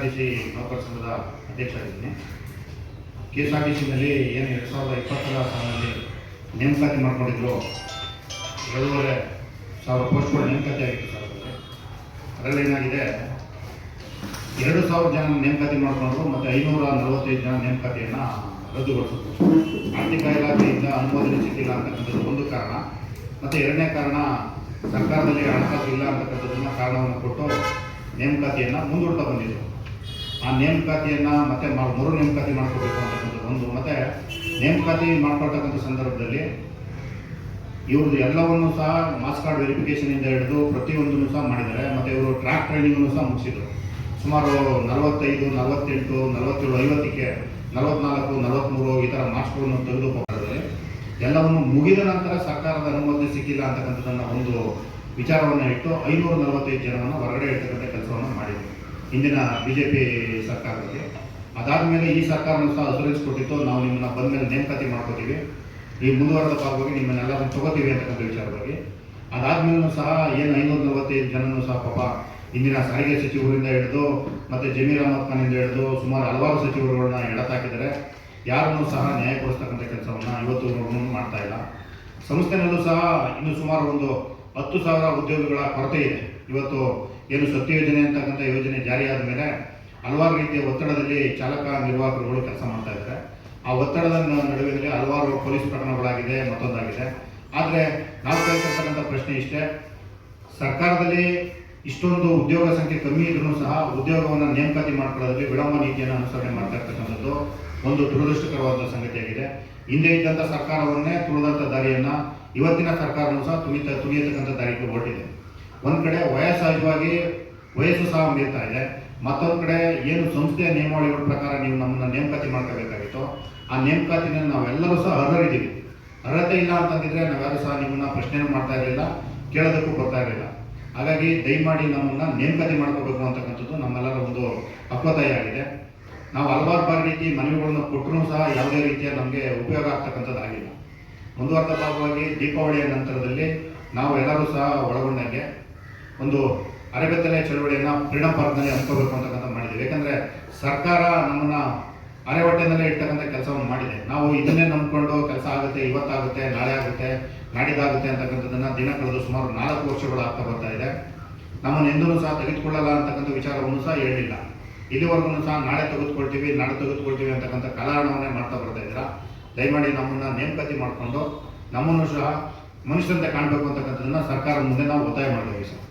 K S T C ನೌಕರ ಸಂಘದ ಅಧ್ಯಕ್ಷರಾಗಿದ್ದೀನಿ. ಕೆ ಎಸ್ ಆರ್ ಟಿ ಸಿನಲ್ಲಿ ಏನು ಎರಡು ಸಾವಿರದ ಇಪ್ಪತ್ತರ ಸಾಲಿನಲ್ಲಿ ನೇಮಕಾತಿ ಮಾಡಿಕೊಂಡಿದ್ರು, ಎರಡೂವರೆ ಸಾವಿರ ಪೋಸ್ಟ್ಗಳು ನೇಮಕಾತಿ ಆಗಿತ್ತು ಸರ್ ಅದರಲ್ಲಿ ಏನಾಗಿದೆ, ಎರಡು ಸಾವಿರ ಜನ ನೇಮಕಾತಿ ಮಾಡಿಕೊಂಡ್ರು ಮತ್ತು ಐನೂರ ನಲವತ್ತೈದು ಜನ ನೇಮಕಾತಿಯನ್ನು ರದ್ದುಗೊಳಿಸಿದ್ರು. ಆರ್ಥಿಕ ಇಲಾಖೆಯಿಂದ ಅನುಮೋದನೆ ಸಿಕ್ಕಿಲ್ಲ ಅಂತಕ್ಕಂಥದ್ದು ಒಂದು ಕಾರಣ. ಮತ್ತು ಎರಡನೇ ಕಾರಣ, ಸರ್ಕಾರದಲ್ಲಿ ಹಣಕಾಸು ಇಲ್ಲ ಅಂತಕ್ಕಂಥದ್ದನ್ನು ಕಾರಣವನ್ನು ಕೊಟ್ಟು ನೇಮಕಾತಿಯನ್ನು ಮುಂದೂಡ್ತಾ ಬಂದಿದ್ರು. ಆ ನೇಮಕಾತಿಯನ್ನು ಮತ್ತೆ ಮರು ನೇಮಕಾತಿ ಮಾಡ್ಕೋಬೇಕು ಅಂತಕ್ಕಂಥದ್ದು ಒಂದು ಮತ್ತು ನೇಮಕಾತಿ ಮಾಡ್ಕೊಳ್ತಕ್ಕಂಥ ಸಂದರ್ಭದಲ್ಲಿ ಇವ್ರದ್ದು ಎಲ್ಲವನ್ನೂ ಸಹ ಮಾಸ್ ಕಾರ್ಡ್ ವೆರಿಫಿಕೇಷನಿಂದ ಹಿಡಿದು ಪ್ರತಿಯೊಂದನ್ನು ಸಹ ಮಾಡಿದ್ದಾರೆ. ಮತ್ತು ಇವರು ಟ್ರ್ಯಾಕ್ ಟ್ರೈನಿಂಗನ್ನು ಸಹ ಮುಗಿಸಿದರು. ಸುಮಾರು ನಲವತ್ತೈದು, ನಲವತ್ತೆಂಟು, ನಲವತ್ತೇಳು, ಐವತ್ತಕ್ಕೆ ನಲವತ್ನಾಲ್ಕು ನಲವತ್ತ್ಮೂರು ಈ ಥರ ಮಾರ್ಕ್ಸ್ಗಳನ್ನು ತೆಗೆದು ಹೋಗೋದ್ರಲ್ಲಿ ಎಲ್ಲವನ್ನು ಮುಗಿದ ನಂತರ ಸರ್ಕಾರದ ಅನುಮತಿ ಸಿಕ್ಕಿಲ್ಲ ಅಂತಕ್ಕಂಥದ್ದನ್ನು ಒಂದು ವಿಚಾರವನ್ನು ಇಟ್ಟು ಐನೂರ ನಲವತ್ತೈದು ಜನವನ್ನು ಹೊರಗಡೆ ಇಡ್ತಕ್ಕಂಥ ಕೆಲಸವನ್ನು ಮಾಡಿದ್ರು. ಹಿಂದಿನ ಬಿ ಜೆ ಪಿ ಸರ್ಕಾರದಲ್ಲಿ ಅದಾದಮೇಲೆ ಈ ಸರ್ಕಾರನೂ ಸಹ ಅಸುರೆನ್ಸ್ ನಾವು ನಿಮ್ಮನ್ನ ಬಂದ ಮೇಲೆ ನೇಮಕಾತಿ ಮಾಡ್ಕೋತೀವಿ. ಈ ಮುಂದುವರೆದ ಭಾಗವಾಗಿ ನಿಮ್ಮನ್ನೆಲ್ಲರನ್ನು ತಗೋತೀವಿ ಅಂತಕ್ಕಂಥ ವಿಚಾರವಾಗಿ ಅದಾದ್ಮೇಲೂ ಸಹ ಏನು ಐನೂರ ನಲವತ್ತೈದು ಜನನೂ ಸಹ ಪಾಪ ಇಂದಿನ ಸಾರಿಗೆ ಸಚಿವರಿಂದ ಹಿಡಿದು, ಮತ್ತು ಜಮೀರ್ ಅಹಮದ್ ಖಾನಿಂದ ಹಿಡಿದು ಸುಮಾರು ಹಲವಾರು ಸಚಿವರುಗಳನ್ನ ಎಡತಾಕಿದ್ದಾರೆ ಯಾರನ್ನೂ ಸಹ ನ್ಯಾಯ ಕೊಡಿಸ್ತಕ್ಕಂಥ ಕೆಲಸವನ್ನು ಇವತ್ತು ಮಾಡ್ತಾ ಇಲ್ಲ. ಸಂಸ್ಥೆನಲ್ಲೂ ಸಹ ಇನ್ನು ಸುಮಾರು ಒಂದು ಹತ್ತು ಸಾವಿರ ಉದ್ಯೋಗಗಳ ಕೊರತೆ ಇದೆ. ಇವತ್ತು ಏನು ಸತ್ಯ ಯೋಜನೆ ಅಂತಕ್ಕಂಥ ಯೋಜನೆ ಜಾರಿಯಾದ ಮೇಲೆ ಹಲವಾರು ರೀತಿಯ ಒತ್ತಡದಲ್ಲಿ ಚಾಲಕ ನಿರ್ವಾಹಕರುಗಳು ಕೆಲಸ ಮಾಡ್ತಾ ಇದ್ದಾರೆ. ಆ ಒತ್ತಡದ ನಡುವಿನಲ್ಲಿ ಹಲವಾರು ಪೊಲೀಸ್ ಪ್ರಕರಣಗಳಾಗಿದೆ, ಮತ್ತೊಂದಾಗಿದೆ. ಆದರೆ ನಾವು ಕೇಳ್ತಿರ್ತಕ್ಕಂಥ ಪ್ರಶ್ನೆ ಇಷ್ಟೇ. ಸರ್ಕಾರದಲ್ಲಿ ಇಷ್ಟೊಂದು ಉದ್ಯೋಗ ಸಂಖ್ಯೆ ಕಮ್ಮಿ ಇದ್ರೂ ಸಹ ಉದ್ಯೋಗವನ್ನು ನೇಮಕಾತಿ ಮಾಡ್ಕೊಳ್ಳೋದ್ರಲ್ಲಿ ವಿಳಂಬ ನೀತಿಯನ್ನು ಅನುಸರಣೆ ಮಾಡ್ತಾ ಇರ್ತಕ್ಕಂಥದ್ದು ಒಂದು ದುರದೃಷ್ಟಕರವಾದ ಸಂಗತಿಯಾಗಿದೆ. ಹಿಂದೆ ಇದ್ದಂಥ ಸರ್ಕಾರವನ್ನೇ ತುಳಿದಂಥ ದಾರಿಯನ್ನು ಇವತ್ತಿನ ಸರ್ಕಾರನೂ ಸಹ ತುಳಿತ ತುಳಿಯತಕ್ಕಂಥ ದಾರಿಗೆ ಹೊರಟಿದೆ. ಒಂದು ಕಡೆ ವಯಸ್ಸಾಗಿ ವಯಸ್ಸು ಸಹ ಮೀರ್ತಾ ಇದೆ. ಮತ್ತೊಂದು ಕಡೆ ಏನು ಸಂಸ್ಥೆಯ ನಿಯಮಾವಳಿಗಳ ಪ್ರಕಾರ ನೀವು ನಮ್ಮನ್ನು ನೇಮಕಾತಿ ಮಾಡ್ಕೋಬೇಕಾಗಿತ್ತು ಆ ನೇಮಕಾತಿನ ನಾವೆಲ್ಲರೂ ಸಹ ಅರ್ಹರಿದ್ದೀವಿ. ಅರ್ಹತೆ ಇಲ್ಲ ಅಂತಂದಿದ್ರೆ ನಾವ್ಯಾರು ಸಹ ನಿಮ್ಮನ್ನ ಪ್ರಶ್ನೆ ಮಾಡ್ತಾ ಇರಲಿಲ್ಲ, ಕೇಳೋದಕ್ಕೂ ಬರ್ತಾ ಇರಲಿಲ್ಲ. ಹಾಗಾಗಿ ದಯಮಾಡಿ ನಮ್ಮನ್ನ ನೇಮಕತೆ ಮಾಡ್ಕೋಬೇಕು ಅಂತಕ್ಕಂಥದ್ದು ನಮ್ಮೆಲ್ಲರ ಒಂದು ಆಗಿದೆ. ನಾವು ಹಲವಾರು ಬಾರಿ ರೀತಿ ಮನವಿಗಳನ್ನು ಕೊಟ್ಟರೂ ಸಹ ಯಾವುದೇ ರೀತಿಯ ನಮಗೆ ಉಪಯೋಗ ಆಗ್ತಕ್ಕಂಥದ್ದಾಗಿಲ್ಲ ಮುಂದುವರೆದ ಭಾಗವಾಗಿ ದೀಪಾವಳಿಯ ನಂತರದಲ್ಲಿ ನಾವು ಎಲ್ಲರೂ ಸಹ ಒಳಗೊಂಡಂಗೆ ಒಂದು ಅರೆಬೆತ್ತಲೆ ಚಳವಳಿಯನ್ನು ಪರಿಣಾಮ ಪಾರ್ಕ್ನಲ್ಲಿ ಹಮ್ಮಿಕೋಬೇಕು ಅಂತಕ್ಕಂಥ ಮಾಡಿದ್ದೀವಿ. ಯಾಕಂದರೆ ಸರ್ಕಾರ ನಮ್ಮನ್ನು ಅರೆಹೊಟ್ಟೆನಲ್ಲೇ ಇರ್ತಕ್ಕಂಥ ಕೆಲಸವನ್ನು ಮಾಡಿದೆ. ನಾವು ಇದನ್ನೇ ನಂಬ್ಕೊಂಡು ಕೆಲಸ ಆಗುತ್ತೆ, ಇವತ್ತಾಗುತ್ತೆ, ನಾಳೆ ಆಗುತ್ತೆ, ನಾಡಿದ್ದಾಗುತ್ತೆ ಅಂತಕ್ಕಂಥದ್ದನ್ನು ದಿನ ಕಳೆದು ಸುಮಾರು ನಾಲ್ಕು ವರ್ಷಗಳು ಆಗ್ತಾ ಬರ್ತಾ ಇದೆ. ನಮ್ಮನ್ನು ಎಂದೂ ಸಹ ತೆಗೆದುಕೊಳ್ಳಲ್ಲ ಅಂತಕ್ಕಂಥ ವಿಚಾರವನ್ನು ಸಹ ಹೇಳಿಲ್ಲ. ಇಲ್ಲಿವರೆಗೂ ಸಹ ನಾಳೆ ತೆಗೆದುಕೊಳ್ತೀವಿ ನಾಳೆ ತೆಗೆದುಕೊಳ್ತೀವಿ ಅಂತಕ್ಕಂಥ ಕಾಲಹರಣವನ್ನೇ ಮಾಡ್ತಾ ಬರ್ತಾ ಇದ್ದೀರಾ? ದಯಮಾಡಿ ನಮ್ಮನ್ನು ನೇಮಕಾತಿ ಮಾಡಿಕೊಂಡು ನಮ್ಮನ್ನು ಸಹ ಮನುಷ್ಯರಂತೆ ಕಾಣಬೇಕು ಅಂತಕ್ಕಂಥದ್ದನ್ನು ಸರ್ಕಾರ ಮುಂದೆ ನಾವು ಒತ್ತಾಯ ಮಾಡಿದ್ದೀವಿ ಸರ್.